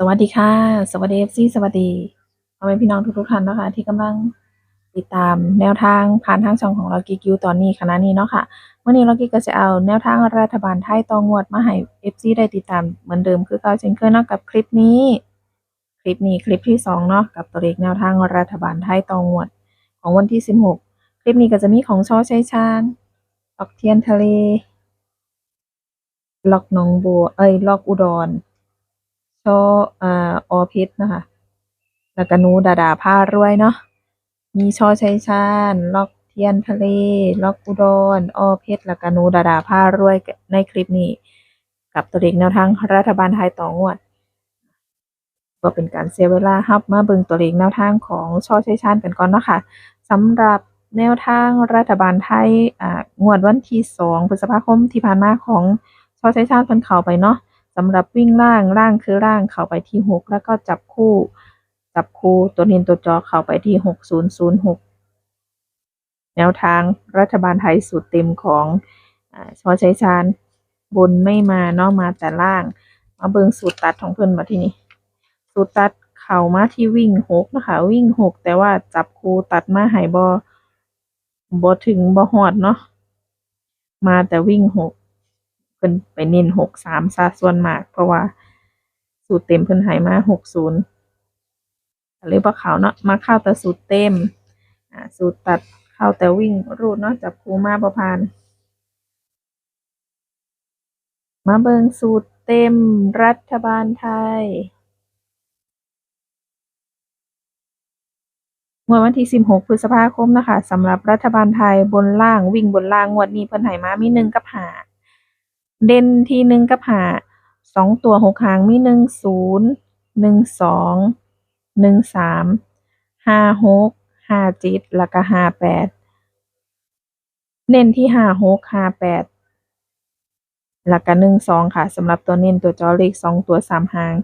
สวัสดีค่ะ สวัสดีเอฟซีสวัสดีพ่อแม่พี่น้องทุกๆท่านนะคะ ที่กำลังติดตามแนวทางผ่านทางช่องของเรากิกิวตอนนี้ขณะนี้เนาะค่ะวันนี้เรากิก็จะเอาแนวทางรัฐบาลไทยตองวดมาให้เอฟซีได้ติดตามเหมือนเดิมคือเก่าเช่นเคยนาะกับคลิปนี้ คลิปนี้คลิปที่สองเนาะกับตัวเลขแนวทางรัฐบาลไทยตองวด ของวันที่สิบหกคลิปนี้ก็จะมีของช่อชัยชาญออกเทียนทะเลล็อกหนองบัวเอ้ยล็อกอุดร ออ่าอพิษนะคะแล้วก็นูดาดาผ้ารวยเนาะมีช่อชัยชาญล็อกเทียนทะเล ล็อกอุดรออเพชรแล้วก็นูดาดาผ้ารวยในคลิปนี้ กับตัวเลขแนวทางรัฐบาลไทยต่องวดก็เป็นการเสียเวลาครับมาเบิ่งตัวเลขแนวทางของช่อชัยชาญกันก่อนเนาะค่ะสำหรับแนวทางรัฐบาลไทยอ่างวดวันที่สองพฤษภาคมที่ผ่านมาของช่อชัยชาญเพิ่นเข้าไปเนาะ สำหรับวิ่งล่างล่างคือล่างเข้าไปที่หกแล้วก็จับคู่ จับคู่ตัวเน้นตัวจอเข้าไปที่หกศูนย์ศูนย์หกแนวทางรัฐบาลไทยสูตรเต็มของอชอชัยชาญบนไม่มาเนาะมาแต่ล่าง มาเบิงสูตรตัดของเพิ่นมาที่นี่สูตรตัดเข้ามาที่วิ่งหกนะคะ วิ่งหกแต่ว่าจับคู่ตัดมาให้บ่บ่ถึงบ่ฮอดเนาะมาแต่วิ่งหก เพิ่นไปเน้นหกสามซะส่วนมาก เพราะว่าสูตรเต็มเพิ่นให้มาหกศูนย์เลยบ่เขาเนาะมาเข้าแต่สูตรเต็มอ่าสูตรตัดเข้าแต่วิ่งรูดเนาะจับคูมาบ่ผ่านมาเบิงสูตรเต็มรัฐบาลไทยงวดวันที่ 16 พฤษภาคมนะคะสำหรับรัฐบาลไทยบนล่างวิ่งบนล่างงวดนี้เพิ่นให้มามีหนึ่งกับห้า เด่นที่หนึ่งกับหาสองตัวหกหางมีหนึ่งศูนย์หนึ่งสองหนึ่งสามห้าหกห้าจ็ดแล้วก็ห้าแปดเน้นที่ห้าหกห้าแปดแล้วก็หนึ่งสองค่ะสำหรับตัวเน้นตัวจอเลขสองตัวสามหาง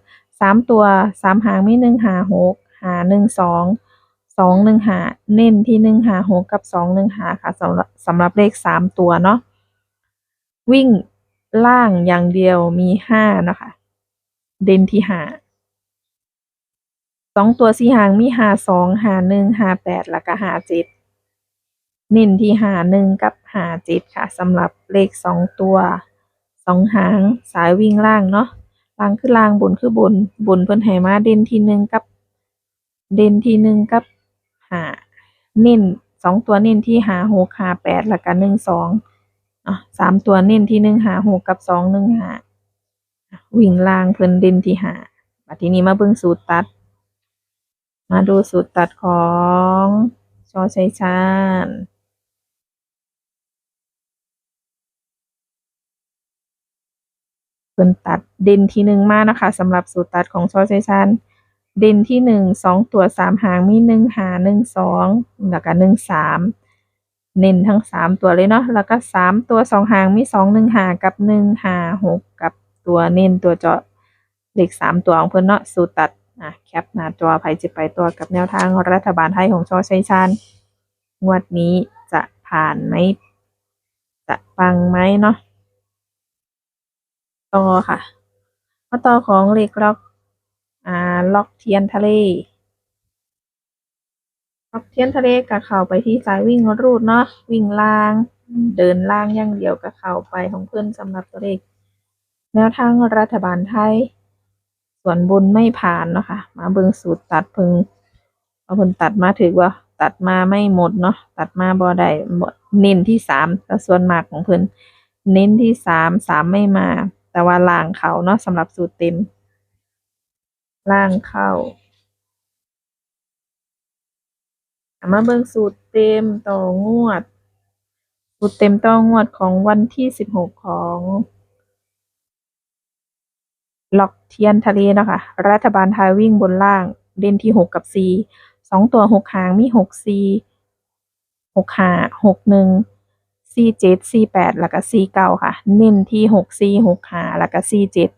สามตัวสามหางมีหนึ่งห้าหกห้าหนึ่งสองสองหนึ่งหาเน้นที่หนึ่งหาหกกับสองหนึ่งหาค่ะสำหรับสำหรับเลขสามตัวเนาะวิ่ง ล่างอย่างเดียวมีห้านะคะ เด่นที่หาสองตัวสี่หางมีหาสองหาหนึ่งหาแปดแล้วก็หาเจ็ดเน้นที่หาหนึ่งกับหาเจ็ดค่ะสำหรับเลขสองตัวสองหางสายวิ่งล่างเนาะล่างคือล่างบนคือบน บนเพิ่นให้มาเด่นที่หนึ่งกับ เด่นที่หนึ่งกับหาเน้นสองตัวเน้นที่หาหกหาแปดแล้วก็หนึ่งสอง อะสามตัวเน้นที่หนึ่งหาหกกับสองหนึ่งหาวิ่งล่างเพิ่นเด่นที่หามาทีนี้มาเบิ่งสูตรตัด มาดูสูตรตัดของชอชัยชาญเพิ่นตัดเด่นที่หนึ่งมานะคะสำหรับสูตรตัดของชอชัยชาญเด่นที่หนึ่งสองตัวสามหางมีหนึ่งหาหนึ่งสองแล้วก็หนึ่งสาม เน้นทั้งสามตัวเลยเนาะแล้วก็สามตัวสองหางมีสองหนึ่งหากับหนึ่งหาหกกับตัวเน้นตัวเจาะเลขสามตัวของเพิ่นเนาะสูตรตัดอะแคปหน้าจอไผจิไปตัวกับแนวทางรัฐบาลไทยของชอชัยชาญงวดนี้จะผ่านไหมจะปังไหมเนาะต่อค่ะมาต่อของเลขล็อกอ่าล็อกเทียนทะเล เทียนทะเลก็เข้าไปที่สายวิ่งรูดเนาะวิ่งล่าง เดินล่างอย่างเดียวก็เข้าไปของเพื่อนสำหรับตัวเลขแนวทางรัฐบาลไทย ส่วนบนไม่ผ่านเนาะค่ะมาเบิงสูตรตัดพึงเอาเพิ่นตัดมาถือว่าตัดมาไม่หมดเนาะตัดมาบ่ได้บ่เน้นที่สามแต่ส่วนมากของเพิ่อนเน้นที่สามสามไม่มา แต่ว่าล่างเขาเนาะสำหรับสูตรเต็มล่างเข้าอะ มาเบิ่งสูตรเต็มต่องวด สูตรเต็มต่องวดของวันที่สิบหกของล็อกเทียนทะเลเนาะคะรัฐบาลไทยวิ่งบนล่างเด่นที่หกกับสี่สองตัวหกหางมีหกสี่หกหาหกหนึ่งสี่เจ็ดสี่แปดแล้วก็สี่เก้าค่ะ เน้นที่หกสี่หกหาแล้วก็สี่เจ็ด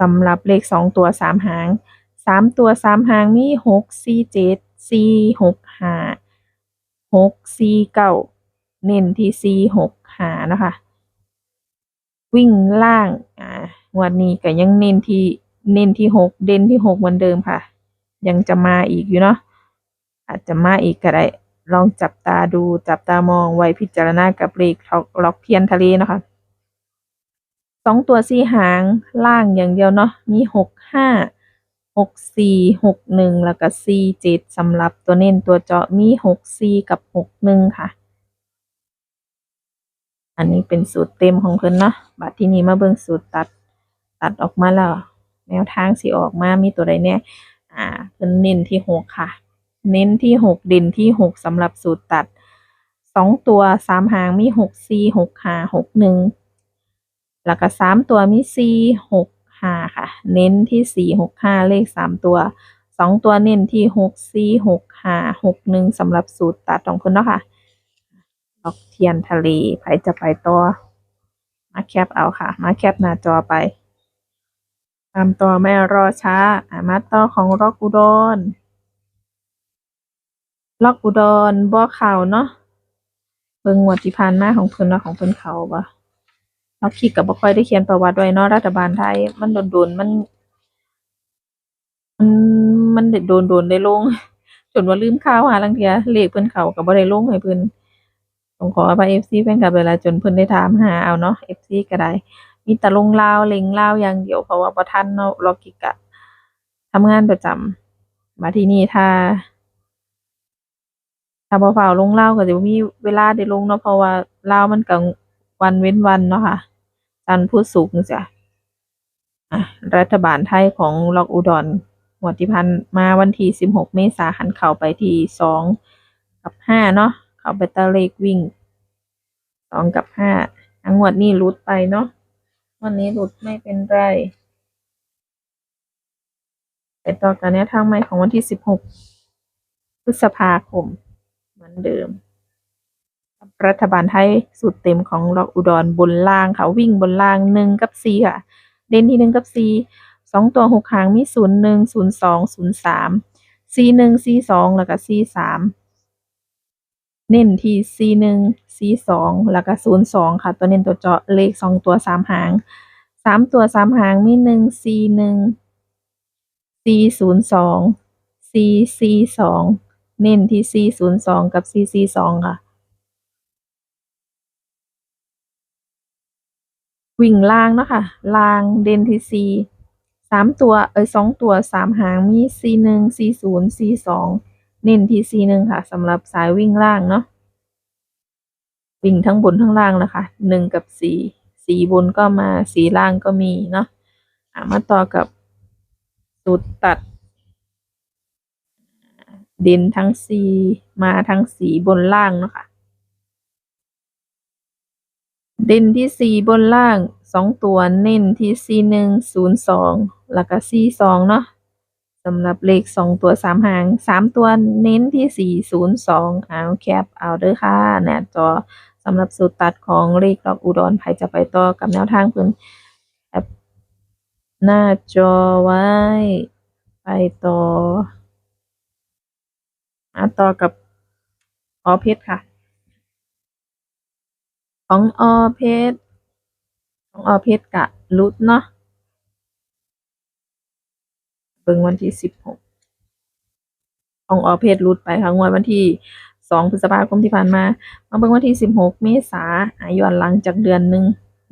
สำหรับเลขสองตัวสามหางสามตัวสามหางมีหกสี่เจ็ด สี่หกห้าหกสี่เก้าเน้นที่สี่หกห้านะคะ วิ่งล่างอ่าวดนี้ก็ยังเน้นที่เน้นที่หกเด่นที่หกเหมือนเดิมค่ะ ยังจะมาอีกอยู่เนาะอาจจะมาอีกก็ได้ลองจับตาดูจับตามองไว้พิจารณากับเลขล็อกล็อกเทียนทะเลนะคะสองตัวสี่หางล่างอย่างเดียวเนาะมีหกห้า หกสี่หกหนึ่งแล้วก็สี่เจ็ดสำหรับตัวเน้นตัวเจาะมีหกสี่กับหกหนึ่งค่ะ อันนี้เป็นสูตรเต็มของเพิ่นเนาะบัดที่นี้มาเบิ่งสูตรตัดตัดออกมาแล้ว แนวทางสิออกมามีตัวใดแน่อ่าเพิ่นเน้นที่หกค่ะ เน้นที่หกเด่นที่หกสำหรับสูตรตัดสองตัวสามหางมีหกสี่หกหาหกหนึ่งแล้วก็สามตัวมีสี่หก ห้าค่ะ เน้นที่สี่หกห้าเลขสามตัวสองตัวเน้นที่หกสี่หกห้าหกหนึ่งสำหรับสูตรตัดของคุณเนาะค่ะดอกเทียนทะเลใครจะไปต่อมาแคปเอาค่ะ มาแคปหน้าจอไป ตามต่อไม่รอช้าอะมาต่อของล็อกอุดรล็อกอุดรบ่เขาเนาะเบิ่งงวดที่ผ่านมาของเพิ่นว่าของเพิ่นเขาบ่ ล็อกคิดก็บ่ค่อยได้เขียนประวัติไว้เนาะรัฐบาลไทย มันโดนๆมัน มันมันโดนโดนได้ลงจนว่าลืมข่าวหาลางเทียเลขเพิ่นเขาก็บ่ได้ลงให้เพิ่นต้องขออภัย FC แฟนคลับหลาจนเพิ่นได้ถามหาเอาเนาะ FC ก็ได้ มีแต่ลงลาวเล็งลาวอย่างเดียวเพราะว่าบ่ทันเนาะลอกิกะทำงานประจำมาที่นี่ถ้าถ้าบ่ฟ้าลงเล่าก็สิบ่มีเวลาได้ลงเนาะเพราะว่าเล่ามันก็วันเว้นวันเนาะค่ะ จันทร์พุธศุกร์จังซี้อะรัฐบาลไทยของล็อกอุดรงวดที่ผ่านมาวันที่16เมษาหันเข้าไปที่สองกับห้าเนาะเข้าไปตะเลขวิ่งสองกับห้าอะงวดนี้หลุดไปเนาะวันนี้หลุดไม่เป็นไรไปต่อกันแนวทางใหม่ของวันที่สิบหกพฤษภาคม เหมือนเดิม รัฐบาลไทยสูตรเต็มของล็อกอุดรบนล่างค่ะ วิ่งบนล่างหนึ่งกับสี่ค่ะ เด่นที่หนึ่งกับสี่สองตัวหกหางมีศูนย์หนึ่งศูนย์สองศูนย์สามสี่หนึ่งสี่สองแล้วก็สี่สามเน้นที่สี่หนึ่งสี่สองแล้วก็ศูนย์สองค่ะ ตัวเน้นตัวเจาะเลขสองตัวสามหางสามตัวสามหางมีหนึ่งสี่หนึ่งสี่ศูนย์สองสี่สี่สองเน้นที่สี่ศูนย์สองกับสี่สี่สองค่ะ วิ่งล่างเนาะค่ะล่างเดนที่สี่สามตัวเอ้ยสองตัวสามหางมีสี่หนึ่งสี่ศูนย์สี่สองเน้นที่สี่หนึ่งค่ะสำหรับสายวิ่งล่างเนาะวิ่งทั้งบนทั้งล่างเลยค่ะหนึ่งกับสี่สีบนก็มาสีล่างก็มีเนาะะมาต่อกับสูตรตัด เด่นทั้งสีมาทั้งสีบนล่างเนาะค่ะ เด่นที่สี่บนล่างสองตัวเน้นที่สี่หนึ่งศูนย์สองแล้วก็สี่สองเนาะสำหรับเลขสองตัวสามหางสามตัวเน้นที่สี่ศูนย์สองเอาแคปเอาเด้อค่ะหน้าจอสำหรับสูตรตัดของเลขดอกอุดรไผจะไปต่อกับแนวทางเพิ่นแอปหน้าจอไว้ไปต่อมาต่อกับออเพชรค่ะ ของออเพชรของออเพชรกะรุดเนาะเบิ่งวันที่สิบหกของออเพชรรุดไปค่ะงวดวันที่สองพฤษภาคมที่ผ่านมามาเบิ่งวันที่สิบหกเมษาอะย้อนหลังจากเดือนหนึ่ง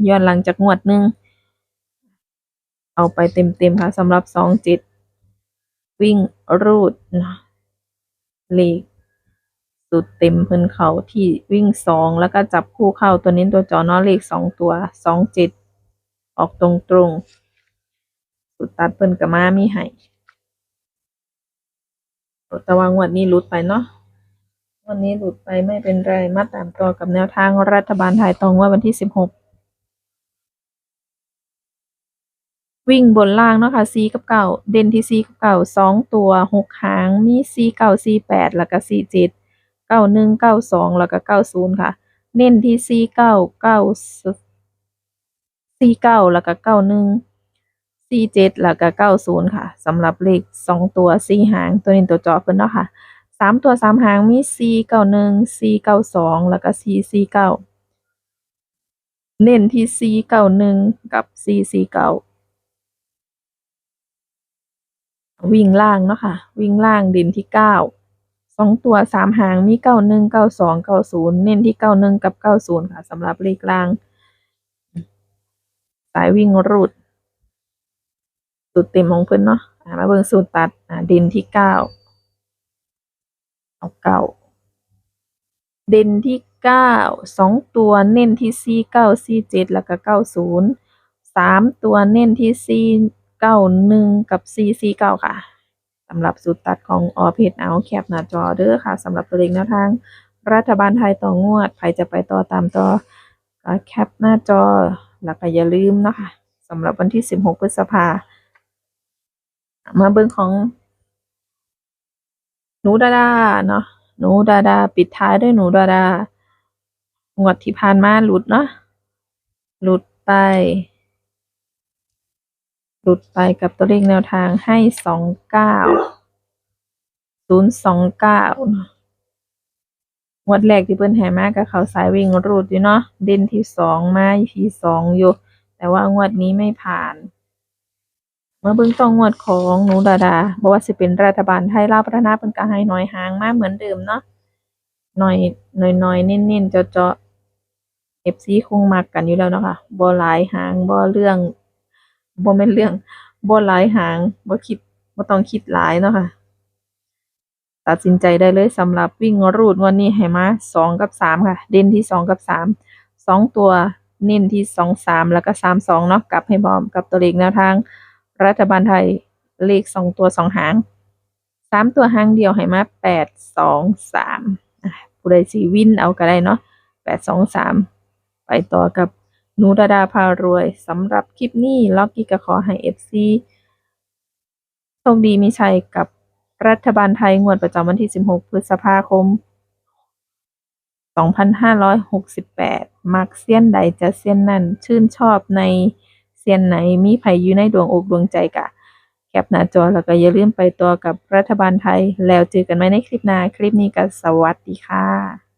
ย้อนหลังจากงวดหนึ่งเอาไปเต็มๆค่ะสำหรับสองจ็ดวิ่งรูดเนาะเลข สุดเต็มพิ่นเขาที่วิ่งสองแล้วก็จับคู่เข้าตัวนี้ตัวจอเนาะเลขสองตัวสองเจ็ดออกตรงตรงสุดตัดเพิ่นก็มามีให้แต่ว่างวดนี้หลุดไปเนาะวันนี้หลุดไปไม่เป็นไร มาตามต่อกับแนวทางรัฐบาลไทยตรงว่าวันที่สิบหกวิ่งบนล่างเนาะค่ะซีกับเก่าเด่นที่ซีกับเก่าสองตัวหกหางมีซีเก่าซีแปดแล้วก็ซีเจ็ด เก้าหนึ่งเก้าสองแล้วก็เก้าศูนย์ค่ะ เน้นที่ซีเก้าเก้าซีเก้าแล้วก็เก้าหนึ่งซีเจ็ดแล้วก็เก้าศูนย์ค่ะสำหรับเลขสองตัวซีหางตัวนี้ตัวจอเพิ่นเนาะค่ะสามตัวสามหางมีสี่เก้าหนึ่งสี่เก้าสองแล้วก็สี่สี่เก้าเน้นที่สี่เก้าหนึ่งกับสี่สี่เก้าวิ่งล่างเนาะค่ะ วิ่งล่างเด่นที่เก้า องตัวสามหางมีเก้าหนึ่งเก้าสองเก้าศูนย์เน้นที่เก้าหนึ่งกับเก้าศูนย์ค่ะสำหรับเลขล่าง สายวิ่งรูดสูตรเต็มของเพิ่นเนาะอ่ามาเบิ่งสูตรตัดอ่าเด่นที่เก้าเอาเก้าเด่นที่เก้าสองตัวเน้นที่สี่เก้าสี่เจ็ดแล้วก็เก้าศูนย์สามตัวเน้นที่สี่เก้าหนึ่งกับสี่สี่เก้าค่ะ สำหรับสูตรตัดของออเพจเอาแคปหน้าจอเด้อค่ะสำหรับตัวเลขแนวทาง รัฐบาลไทยต่องวดใครจะไปต่อตามต่อก็แคปหน้าจอแล้วก็อย่าลืมนะคะสำหรับวันที่ 16 พฤษภามาเบิ่งของหนูดาดาเนาะหนูดาดา ปิดท้ายด้วยหนูดาดางวดที่ผ่านมาหลุดเนาะหลุดไป ลุดไปกับตัวเลขแนวทางให้สองเก้าศูนย์สองเก้างวดแรกที่เพิ่นให้มากับเขาสายวิ่งรูดอยู่เนาะเด่นที่สองมาที่สองอยู่แต่ว่างวดนี้ไม่ผ่าน เมื่อเบิ่งต้องงวดของหนูดาดาบ่ว่าสิเป็นรัฐบาลไทยลาวพัฒนาเพิ่นก็ให้น้อยหางมาเหมือนเดิมเนาะหน้อยหน้อยๆเน้นๆเจาะๆ FC คงมักกันอยู่แล้วเนาะค่ะบ่หลายหางบ่เรื่อง บ่แม่นเรื่องบ่หลายหางบ่คิดบ่ต้องคิดหลายเนาะค่ะ ตัดสินใจได้เลยสำหรับวิ่งรูดวดนี้ให้มาสองกับสามค่ะ เด่นที่สองกับสามสองตัวเน้นที่สองสามแล้วก็สามสองเนาะกลับให้พร้อมกับตัวเลขแนวทาง รัฐบาลไทยเลขสองตัวสองหางสามตัวหางเดียวให้มาแปดสองสามผู้ใดสีวินเอาก็ได้เนาะแปดสองสามไปต่อกับ นูดาดาพารวยสำหรับคลิปนี้ล็อกกี้ก็ขอให้เอฟซีโชคดีมีชัยกับรัฐบาลไทยงวดประจำวันที่ 16 พฤษภาคม 2568 มักเซียนใดจะเซียนนั่น ชื่นชอบในเซียนไหนมีไผอยู่ในดวงอกดวงใจกะ แคปหน้าจอแล้วก็อย่าลืมไปตัวกับรัฐบาลไทย แล้วเจอกันใหม่ในคลิปหน้า คลิปนี้ก็สวัสดีค่ะ